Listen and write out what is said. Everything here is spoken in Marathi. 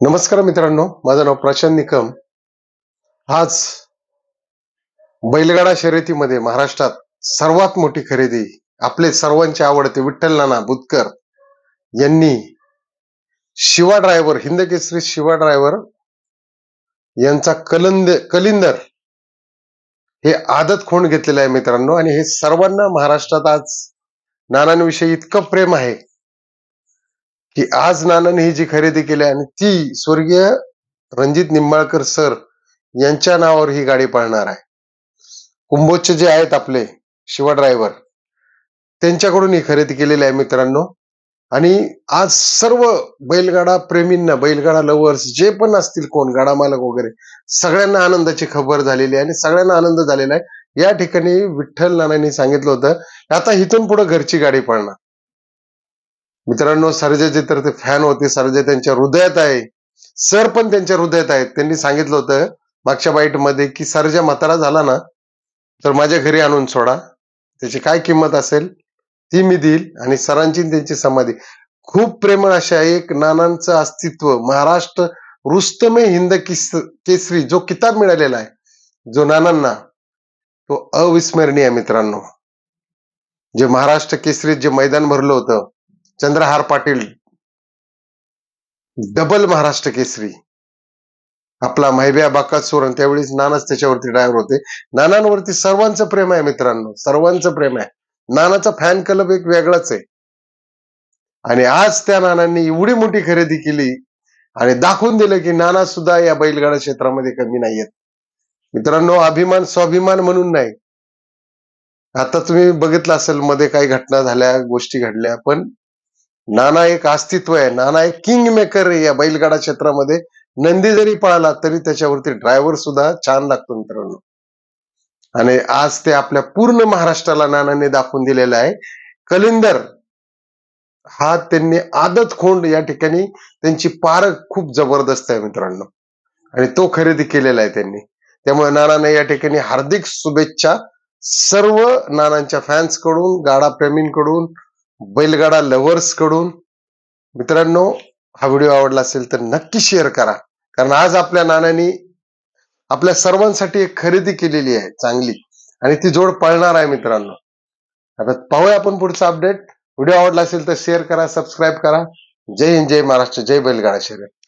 नमस्कार मित्रांनो माझं नाव प्रशांत निकम. आज बैलगाडा शर्यतीमध्ये महाराष्ट्रात सर्वात मोठी खरेदी आपले सर्वांचे आवडते विठ्ठल नाना बुतकर यांनी शिवा ड्रायव्हर हिंदकेसरी शिवा ड्रायव्हर यांचा कलंद कलिंदर हे आदत खोंड घेतलेलं आहे मित्रांनो. आणि हे सर्वांना महाराष्ट्रात आज नानांविषयी इतकं प्रेम आहे. की आज नानाने ही जी खरेदी केली आहे आणि ती स्वर्गीय रणजित निंबाळकर सर यांच्या नावावर ही गाडी पळणार आहे. कुंभोजचे जे आहेत आपले शिवा ड्रायव्हर त्यांच्याकडून ही खरेदी केलेली आहे मित्रांनो. आणि आज सर्व बैलगाडा प्रेमींना बैलगाडा लवर्स जे पण असतील कोण गाडा मालक वगैरे सगळ्यांना आनंदाची खबर झालेली आहे आणि सगळ्यांना आनंद झालेला आहे. या ठिकाणी विठ्ठल नानांनी सांगितलं होतं आता इथून पुढे घरची गाडी पळणार. मित्रांनो सर्जेचे तर ते फॅन होते. सरजे त्यांच्या हृदयात आहे. सर पण त्यांच्या हृदयात आहेत. त्यांनी सांगितलं होतं मागच्या बाईटमध्ये की सरजा म्हातारा झाला ना तर माझ्या घरी आणून सोडा. त्याची काय किंमत असेल ती मी देईल आणि सरांची त्यांची समाधी. खूप प्रेमळ अशा एक नानांचं अस्तित्व महाराष्ट्र रुस्तमे हिंद किस केसरी जो किताब मिळालेला आहे जो नानांना तो अविस्मरणीय मित्रांनो. जे महाराष्ट्र केसरीत जे मैदान भरलं होतं चंद्रहार पाटील डबल महाराष्ट्र केसरी. आपला महिब्या बाकात सोरण त्यावेळेस नानाच त्याच्यावरती ड्रायव्हर होते. नानांवरती सर्वांचं प्रेम आहे मित्रांनो सर्वांचं प्रेम आहे. नानाचा फॅन क्लब एक वेगळाच आहे. आणि आज त्या नानांनी एवढी मोठी खरेदी केली आणि दाखवून दिलं की नाना सुद्धा या बैलगाडा क्षेत्रामध्ये कमी नाहीयेत. मित्रांनो अभिमान स्वाभिमान म्हणून नाही. आता तुम्ही बघितलं असेल मध्ये काही घटना झाल्या गोष्टी घडल्या पण नाना एक अस्तित्व आहे. नाना एक किंग मेकर आहे या बैलगाडा क्षेत्रामध्ये. नंदी जरी पळाला तरी त्याच्यावरती ड्रायव्हर सुद्धा छान लागतो मित्रांनो. आणि आज ते आपल्या पूर्ण महाराष्ट्राला नानाने दाखवून दिलेलं आहे. कलिंदर हा त्यांनी आदत खोंड या ठिकाणी त्यांची पारख खूप जबरदस्त आहे मित्रांनो. आणि तो खरेदी केलेला आहे त्यांनी. त्यामुळे नानाने या ठिकाणी हार्दिक शुभेच्छा. सर्व नानांच्या फॅन्सकडून गाडा प्रेमींकडून बैलगाडा लव्हर्सकडून. मित्रांनो हा व्हिडिओ आवडला असेल तर नक्की शेअर करा. कारण आज आपल्या नानांनी आपल्या सर्वांसाठी एक खरेदी केलेली आहे चांगली. आणि ती जोड पळणार आहे मित्रांनो. आता पाहूया आपण पुढचा अपडेट व्हिडिओ आवडला असेल तर शेअर करा सबस्क्राईब करा. जय हिंद जय महाराष्ट्र जय बैलगाडा शर्यत.